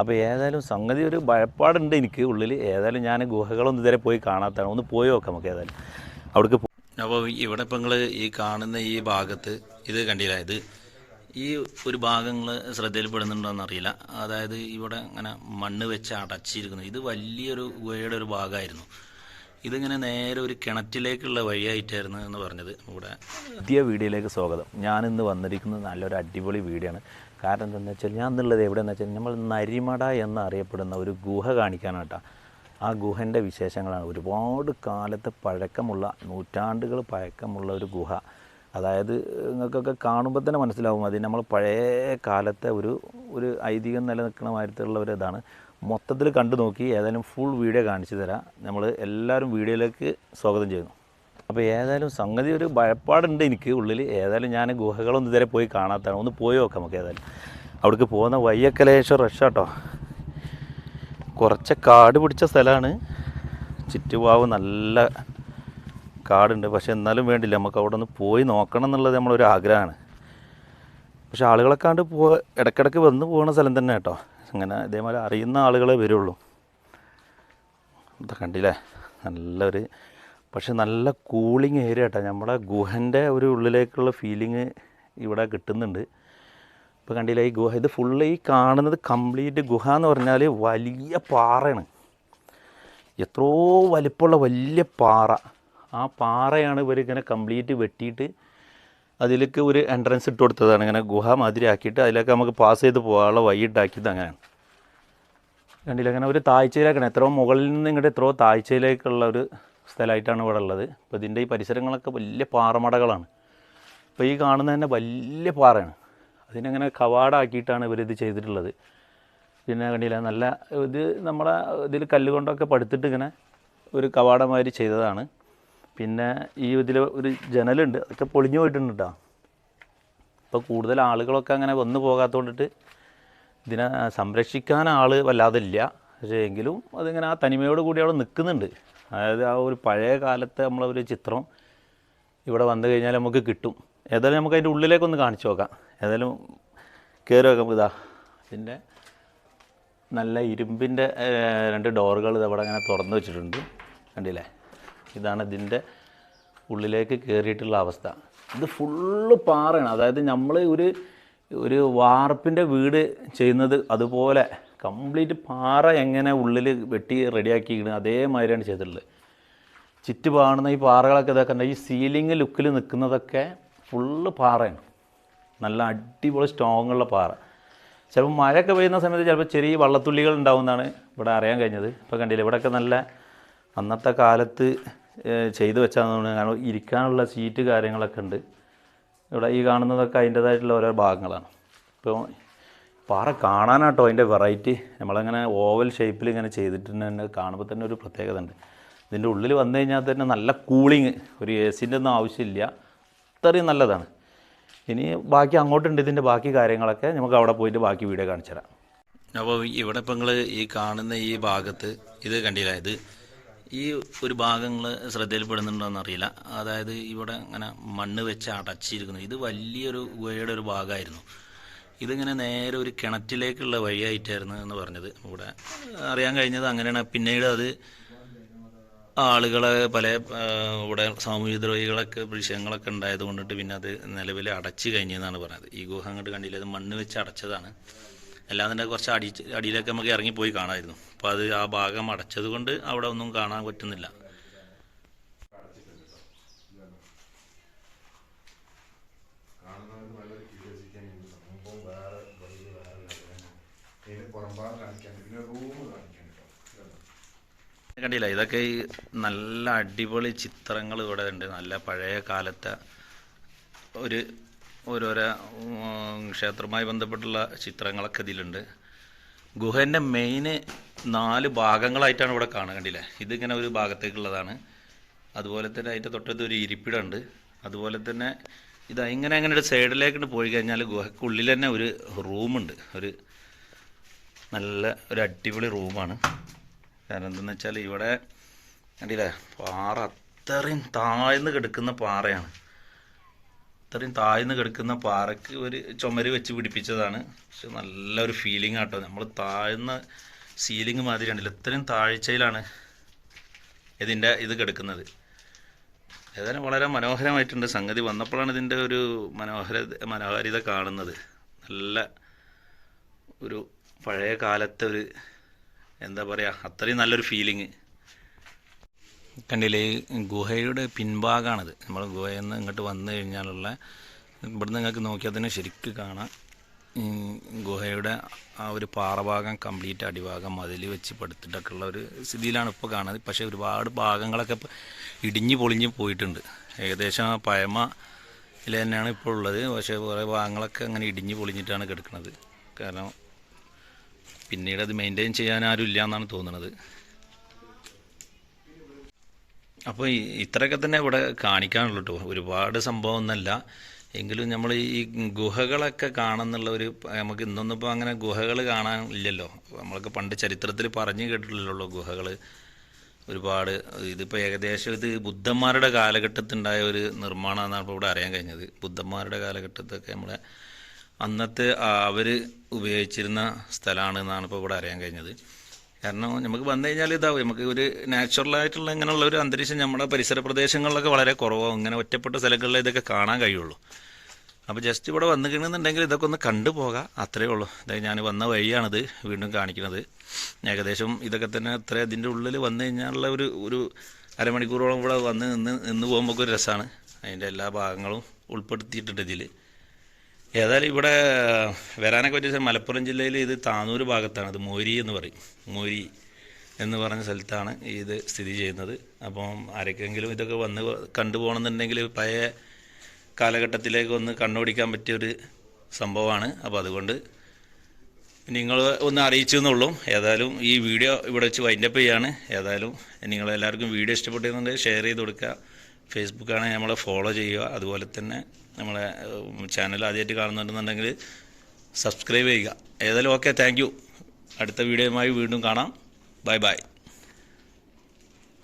അപ്പോൾ ഏതായാലും സംഗതി ഒരു ഭയപ്പാടുണ്ട് എനിക്ക് ഉള്ളിൽ ഏതായാലും ഞാൻ ഗുഹകളൊന്നും ഇതുവരെ പോയി കാണാത്തതാണ്. ഒന്ന് പോയി നോക്കാം നമുക്ക് ഏതായാലും. അവിടേക്ക് അപ്പോൾ ഇവിടെ ഇപ്പം നിങ്ങൾ ഈ കാണുന്ന ഈ ഭാഗത്ത് ഇത് കണ്ടില്ല? ഇത് ഈ ഒരു ഭാഗങ്ങൾ ശ്രദ്ധയിൽപ്പെടുന്നുണ്ടോയെന്ന് അറിയില്ല. അതായത് ഇവിടെ ഇങ്ങനെ മണ്ണ് വെച്ച് അടച്ചിരിക്കുന്നു. ഇത് വലിയൊരു ഗുഹയുടെ ഒരു ഭാഗമായിരുന്നു. ഇതിങ്ങനെ നേരെ ഒരു കിണറ്റിലേക്കുള്ള വഴിയായിട്ടായിരുന്നു എന്ന് പറഞ്ഞത്. ഇവിടെ പുതിയ വീഡിയോയിലേക്ക് സ്വാഗതം. ഞാനിന്ന് ഇന്ന് വന്നിരിക്കുന്നത് നല്ലൊരു അടിപൊളി വീഡിയോ ആണ് കാരണം എന്താണെന്ന് വെച്ചാൽ ഞാൻ എന്നുള്ളത് എവിടെയെന്ന് വെച്ചാൽ നമ്മൾ നരിമട എന്നറിയപ്പെടുന്ന ഒരു ഗുഹ കാണിക്കാനായിട്ടാണ് ആ ഗുഹന്റെ വിശേഷങ്ങളാണ്. ഒരുപാട് കാലത്ത് പഴക്കമുള്ള നൂറ്റാണ്ടുകൾ പഴക്കമുള്ള ഒരു ഗുഹ. അതായത് നിങ്ങൾക്കൊക്കെ കാണുമ്പോൾ തന്നെ മനസ്സിലാവും. അത് നമ്മൾ പഴയ കാലത്തെ ഒരു ഒരു ഐതിഹ്യം നിലനിൽക്കുന്ന മാതിരത്തിലുള്ള ഒരു ഇതാണ്. മൊത്തത്തിൽ കണ്ടു നോക്കി ഏതായാലും ഫുൾ വീഡിയോ കാണിച്ചു തരാം. നമ്മൾ എല്ലാവരും വീഡിയോയിലേക്ക് സ്വാഗതം ചെയ്യുന്നു. അപ്പോൾ ഏതായാലും സംഗതി ഒരു ഭയപ്പാടുണ്ട് എനിക്ക് ഉള്ളിൽ ഏതായാലും ഞാൻ ഗുഹകളൊന്നും ഇതുവരെ പോയി കാണാത്തതാണ്. ഒന്ന് പോയി നോക്കാം നമുക്ക് ഏതായാലും. അവിടേക്ക് പോകുന്ന വയ്യൊക്കെ ലേശം റഷാട്ടോ കുറച്ച് കാട് പിടിച്ച സ്ഥലമാണ് ചുറ്റുപാവ് നല്ല കാടുണ്ട്. പക്ഷെ എന്നാലും വേണ്ടില്ല. നമുക്ക് അവിടെ ഒന്ന് പോയി നോക്കണം എന്നുള്ളത് നമ്മളൊരു ആഗ്രഹമാണ്. പക്ഷെ ആളുകളെ കണ്ട് പോ ഇടയ്ക്കിടയ്ക്ക് വന്ന് പോകുന്ന സ്ഥലം തന്നെ കേട്ടോ. അങ്ങനെ ഇതേമാതിരി അറിയുന്ന ആളുകളെ വരുള്ളൂ. ഇത് കണ്ടില്ലേ? നല്ലൊരു പക്ഷെ നല്ല കൂളിങ് ഏരിയ കേട്ടോ നമ്മുടെ ഗുഹന്റെ ഒരു ഉള്ളിലേക്കുള്ള ഫീലിങ് ഇവിടെ കിട്ടുന്നുണ്ട്. ഇപ്പോൾ കണ്ടില്ല ഈ ഗുഹ ഇത് ഫുള്ള് ഈ കാണുന്നത് കംപ്ലീറ്റ് ഗുഹ എന്ന് പറഞ്ഞാൽ വലിയ പാറയാണ്. എത്രയോ വലിപ്പമുള്ള വലിയ പാറ. ആ പാറയാണ് ഇവരിങ്ങനെ കംപ്ലീറ്റ് വെട്ടിയിട്ട് അതിലേക്ക് ഒരു എൻട്രൻസ് ഇട്ട് കൊടുത്തതാണ്. ഇങ്ങനെ ഗുഹ മാതിരി ആക്കിയിട്ട് അതിലേക്ക് നമുക്ക് പാസ് ചെയ്ത് പോകാനുള്ള വൈകിട്ടാക്കിയത് അങ്ങനെയാണ്. കണ്ടില്ല അങ്ങനെ ഒരു താഴ്ചയിലേക്കാണ്. എത്രയോ മുകളിൽ നിന്ന് ഇങ്ങോട്ട് എത്രയോ താഴ്ചയിലേക്കുള്ള ഒരു സ്ഥലമായിട്ടാണ് ഇവിടെ ഉള്ളത്. അപ്പോൾ ഇതിന്റെ ഈ പരിസരങ്ങളൊക്കെ വലിയ പാറമടകളാണ്. അപ്പോൾ ഈ കാണുന്ന തന്നെ വലിയ പാറയാണ്. അതിനങ്ങനെ കവാടാക്കിയിട്ടാണ് ഇവരിത് ചെയ്തിട്ടുള്ളത്. പിന്നെ കണ്ടില്ല നല്ല ഇത് നമ്മളെ ഇതിൽ കല്ലുകൊണ്ടൊക്കെ പടുത്തിട്ട് ഇങ്ങനെ ഒരു കവാടമാതിരി ചെയ്തതാണ്. പിന്നെ ഈ ഇതിൽ ഒരു ജനലുണ്ട് അതൊക്കെ പൊളിഞ്ഞു പോയിട്ടുണ്ട് കേട്ടോ ഇപ്പോൾ കൂടുതൽ ആളുകളൊക്കെ അങ്ങനെ വന്നു പോകാത്തതുകൊണ്ടിട്ട് ഇതിനെ സംരക്ഷിക്കാൻ ആൾ വല്ലാതില്ല. പക്ഷേ എങ്കിലും അതിങ്ങനെ ആ തനിമയോട് കൂടി അവിടെ നിൽക്കുന്നുണ്ട് അതായത് ആ ഒരു പഴയ കാലത്തെ നമ്മളെ ഒരു ചിത്രം ഇവിടെ വന്നു കഴിഞ്ഞാൽ നമുക്ക് കിട്ടും. ഏതായാലും നമുക്ക് അതിന്റെ ഉള്ളിലേക്കൊന്ന് കാണിച്ചു നോക്കാം. ഏതായാലും കയറി നോക്കാം ഇതാ. ഇതിന്റെ നല്ല ഇരുമ്പിന്റെ രണ്ട് ഡോറുകൾ ഇതവിടെ അങ്ങനെ തുറന്നു വെച്ചിട്ടുണ്ട്. കണ്ടില്ലേ? ഇതാണ് ഇതിന്റെ ഉള്ളിലേക്ക് കയറിയിട്ടുള്ള അവസ്ഥ. ഇത് ഫുള്ള് പാറയാണ്. അതായത് നമ്മൾ ഒരു ഒരു വാർപ്പിന്റെ വീട് ചെയ്യുന്നത് അതുപോലെ കംപ്ലീറ്റ് പാറ എങ്ങനെ ഉള്ളിൽ വെട്ടി റെഡിയാക്കിയിരിക്കുന്നത് അതേമാതിരിയാണ് ചെയ്തിട്ടുള്ളത്. ചുറ്റു പാടുന്ന ഈ പാറകളൊക്കെ ഇതൊക്കെ ഈ സീലിംഗ് ലുക്കിൽ നിൽക്കുന്നതൊക്കെ ഫുള്ള് പാറയാണ്. നല്ല അടിപൊളി സ്ട്രോങ് ഉള്ള പാറ. ചിലപ്പോൾ മഴയൊക്കെ പെയ്യുന്ന സമയത്ത് ചിലപ്പോൾ ചെറിയ വള്ളത്തുള്ളികൾ ഉണ്ടാവുമെന്നാണ് ഇവിടെ അറിയാൻ കഴിഞ്ഞത്. ഇപ്പോൾ കണ്ടില്ല ഇവിടെയൊക്കെ നല്ല അന്നത്തെ കാലത്ത് ചെയ്തു വെച്ചാന്ന് കാരണം ഇരിക്കാനുള്ള സീറ്റ് കാര്യങ്ങളൊക്കെ ഉണ്ട്. ഇവിടെ ഈ കാണുന്നതൊക്കെ അതിന്റേതായിട്ടുള്ള ഓരോ ഭാഗങ്ങളാണ്. ഇപ്പോൾ പാറ കാണാനാട്ടോ അതിന്റെ വെറൈറ്റി നമ്മളങ്ങനെ ഓവൽ ഷേപ്പിൽ ഇങ്ങനെ ചെയ്തിട്ട് തന്നെ കാണുമ്പോൾ തന്നെ ഒരു പ്രത്യേകത ഉണ്ട് ഇതിന്റെ ഉള്ളിൽ വന്നു കഴിഞ്ഞാൽ തന്നെ നല്ല കൂളിങ് ഒരു എ സിന്റെ ഒന്നും ആവശ്യമില്ല. അത്രയും നല്ലതാണ്. ഇനി ബാക്കി അങ്ങോട്ടുണ്ട് ഇതിന്റെ ബാക്കി കാര്യങ്ങളൊക്കെ. നമുക്ക് അവിടെ പോയിട്ട് ബാക്കി വീഡിയോ കാണിച്ചു തരാം. അപ്പോൾ ഇവിടെ ഇപ്പം നിങ്ങൾ ഈ കാണുന്ന ഈ ഭാഗത്ത് ഇത് കണ്ടില്ല? ഇത് ഈ ഒരു ഭാഗങ്ങൾ ശ്രദ്ധയിൽപ്പെടുന്നുണ്ടോയെന്ന് അറിയില്ല. അതായത് ഇവിടെ അങ്ങനെ മണ്ണ് വെച്ച് അടച്ചിരിക്കുന്നു. ഇത് വലിയൊരു ഗുഹയുടെ ഒരു ഭാഗമായിരുന്നു. ഇതിങ്ങനെ നേരെ ഒരു കിണറ്റിലേക്കുള്ള വഴിയായിട്ടായിരുന്നു എന്ന് പറഞ്ഞത്. ഇവിടെ അറിയാൻ കഴിഞ്ഞത് അങ്ങനെയാണ്. പിന്നീട് അത് ആളുകളെ പല ഇവിടെ സാമൂഹ്യ ദ്രോഹികളൊക്കെ വിഷയങ്ങളൊക്കെ ഉണ്ടായത് കൊണ്ടിട്ട് പിന്നെ അത് നിലവിൽ അടച്ചു കഴിഞ്ഞെന്നാണ് പറഞ്ഞത്. ഈ ഗുഹ അങ്ങോട്ട് കണ്ടില്ല? അത് മണ്ണ് വെച്ച് അടച്ചതാണ്. അല്ലാതെ തന്നെ കുറച്ച് അടി അടിയിലൊക്കെ നമുക്ക് ഇറങ്ങിപ്പോയി കാണാമായിരുന്നു. അപ്പോൾ അത് ആ ഭാഗം അടച്ചത് കൊണ്ട് അവിടെ ഒന്നും കാണാൻ പറ്റുന്നില്ല. കണ്ടില്ല. ഇതൊക്കെ ഈ നല്ല അടിപൊളി ചിത്രങ്ങൾ ഇവിടെ ഉണ്ട്. നല്ല പഴയ കാലത്തെ ഒരു ഓരോരോ ക്ഷേത്രവുമായി ബന്ധപ്പെട്ടുള്ള ചിത്രങ്ങളൊക്കെ ഇതിലുണ്ട്. ഗുഹേന്റെ മെയിന് നാല് ഭാഗങ്ങളായിട്ടാണ് ഇവിടെ കാണുക കണ്ടില്ലേ? ഇതിങ്ങനെ ഒരു ഭാഗത്തേക്കുള്ളതാണ്. അതുപോലെ തന്നെ അതിന്റെ തൊട്ടടുത്ത് ഒരു ഇരിപ്പിടമുണ്ട്. അതുപോലെ തന്നെ ഇത് ഇങ്ങനെ അങ്ങനെ ഒരു സൈഡിലേക്ക് പോയി കഴിഞ്ഞാൽ ഗുഹയ്ക്കുള്ളിൽ തന്നെ ഒരു റൂമുണ്ട് ഒരു നല്ല ഒരു അടിപൊളി റൂമാണ് കാരണം എന്തെന്ന് വെച്ചാൽ ഇവിടെ കണ്ടില്ലേ? പാറ അത്രയും താഴ്ന്ന് കിടക്കുന്ന പാറയാണ്. അത്രയും താഴ്ന്ന് കിടക്കുന്ന പാറയ്ക്ക് ഒരു ചുമര് വെച്ച് പിടിപ്പിച്ചതാണ്. പക്ഷെ നല്ലൊരു ഫീലിംഗ് ആട്ടോ നമ്മൾ താഴ്ന്ന സീലിംഗ് മാതിരി ഇത്രയും താഴ്ചയിലാണ് ഇതിന്റെ ഇത് കിടക്കുന്നത്. ഏതായാലും വളരെ മനോഹരമായിട്ടുണ്ട്. സംഗതി വന്നപ്പോഴാണ് ഇതിന്റെ ഒരു മനോഹര മനോഹാരിത കാണുന്നത്. നല്ല ഒരു പഴയ കാലത്തെ ഒരു എന്താ പറയുക അത്രയും നല്ലൊരു ഫീലിങ് കണ്ടില്ലേ ഗുഹയുടെ പിൻഭാഗമാണിത് നമ്മൾ ഗുഹയിൽ നിന്ന് ഇങ്ങോട്ട് വന്നു കഴിഞ്ഞാലുള്ള ഇവിടുന്ന് നിങ്ങൾക്ക് നോക്കിയാൽ തന്നെ ശരിക്കും കാണാം. ഗുഹയുടെ ആ ഒരു പാറഭാഗം കംപ്ലീറ്റ് അടിഭാഗം മതിൽ വെച്ച് പടുത്തിട്ടൊക്കെ ഉള്ള ഒരു സ്ഥിതിയിലാണ് ഇപ്പോൾ കാണുന്നത്. പക്ഷേ ഒരുപാട് ഭാഗങ്ങളൊക്കെ ഇടിഞ്ഞ് പൊളിഞ്ഞ് പോയിട്ടുണ്ട്. ഏകദേശം ആ പഴമയിൽ തന്നെയാണ് ഇപ്പോൾ ഉള്ളത്. പക്ഷേ കുറേ ഭാഗങ്ങളൊക്കെ അങ്ങനെ ഇടിഞ്ഞ് പൊളിഞ്ഞിട്ടാണ് കിടക്കുന്നത്. കാരണം പിന്നീട് അത് മെയിന്റെയിൻ ചെയ്യാൻ ആരും ഇല്ല എന്നാണ് തോന്നുന്നത് അപ്പോൾ ഇത്രയൊക്കെ തന്നെ ഇവിടെ കാണിക്കാനുള്ളൂ കേട്ടോ ഒരുപാട് സംഭവം ഒന്നല്ല എങ്കിലും നമ്മൾ ഈ ഗുഹകളൊക്കെ കാണുന്നുള്ള ഒരു നമുക്ക് ഇന്നൊന്നും ഇപ്പോൾ അങ്ങനെ ഗുഹകൾ കാണാൻ ഇല്ലല്ലോ. നമ്മളൊക്കെ പണ്ട് ചരിത്രത്തിൽ പറഞ്ഞു കേട്ടിട്ടില്ലല്ലോ ഗുഹകൾ ഒരുപാട് ഇതിപ്പോൾ ഏകദേശം ഇത് ബുദ്ധന്മാരുടെ കാലഘട്ടത്തിലുണ്ടായ ഒരു നിർമ്മാണമാണെന്നാണ് ഇപ്പോൾ ഇവിടെ അറിയാൻ കഴിഞ്ഞത്. ബുദ്ധന്മാരുടെ കാലഘട്ടത്തൊക്കെ നമ്മുടെ അന്നത്തെ അവർ ഉപയോഗിച്ചിരുന്ന സ്ഥലമാണ് എന്നാണ് ഇപ്പോൾ ഇവിടെ അറിയാൻ കഴിഞ്ഞത്. കാരണം നമുക്ക് വന്നു കഴിഞ്ഞാൽ ഇതാവും. നമുക്ക് ഒരു നാച്ചുറലായിട്ടുള്ള ഇങ്ങനെയുള്ള ഒരു അന്തരീക്ഷം നമ്മുടെ പരിസര പ്രദേശങ്ങളിലൊക്കെ വളരെ കുറവാകും ഇങ്ങനെ ഒറ്റപ്പെട്ട സ്ഥലങ്ങളിൽ ഇതൊക്കെ കാണാൻ കഴിയുള്ളൂ. അപ്പോൾ ജസ്റ്റ് ഇവിടെ വന്നു കഴിഞ്ഞെന്നുണ്ടെങ്കിൽ ഇതൊക്കെ ഒന്ന് കണ്ടു പോകാം. അത്രയേ ഉള്ളൂ. അതായത് ഞാൻ വന്ന വഴിയാണിത് വീണ്ടും കാണിക്കുന്നത്. ഏകദേശം ഇതൊക്കെ തന്നെ അത്ര ഇതിന്റെ ഉള്ളിൽ വന്നു കഴിഞ്ഞാലുള്ള ഒരു ഒരു അരമണിക്കൂറോളം ഇവിടെ വന്ന് നിന്ന് നിന്ന് പോകുമ്പോൾ ഒരു രസമാണ് അതിന്റെ എല്ലാ ഭാഗങ്ങളും ഉൾപ്പെടുത്തിയിട്ടുണ്ട് ഇതിൽ ഏതായാലും ഇവിടെ വരാനൊക്കെ പറ്റിയ മലപ്പുറം ജില്ലയിൽ ഇത് താനൂർ ഭാഗത്താണ്. ഇത് മോരി എന്ന് പറയും. മോരി എന്ന് പറഞ്ഞ സ്ഥലത്താണ് ഇത് സ്ഥിതി ചെയ്യുന്നത്. അപ്പം ആരൊക്കെങ്കിലും ഇതൊക്കെ വന്ന് കണ്ടുപോകണമെന്നുണ്ടെങ്കിൽ പഴയ കാലഘട്ടത്തിലേക്ക് ഒന്ന് കണ്ണോടിക്കാൻ പറ്റിയൊരു സംഭവമാണ്. അപ്പോൾ അതുകൊണ്ട് നിങ്ങൾ ഒന്ന് അറിയിച്ചു എന്നുള്ളൂ. ഏതായാലും ഈ വീഡിയോ ഇവിടെ വെച്ച് വൈൻഡപ്പ് ചെയ്യാണ്. ഏതായാലും നിങ്ങളെല്ലാവർക്കും വീഡിയോ ഇഷ്ടപ്പെട്ടിരുന്നുണ്ടെങ്കിൽ ഷെയർ ചെയ്ത് കൊടുക്കുക. ഫേസ്ബുക്കാണെങ്കിൽ നമ്മളെ ഫോളോ ചെയ്യുക. അതുപോലെ തന്നെ നമ്മളെ ചാനൽ ആദ്യമായിട്ട് കാണുന്നുണ്ടെന്നുണ്ടെങ്കിൽ സബ്സ്ക്രൈബ് ചെയ്യുക. ഏതായാലും ഓക്കെ താങ്ക് അടുത്ത വീഡിയോയുമായി വീണ്ടും കാണാം. Bye bye.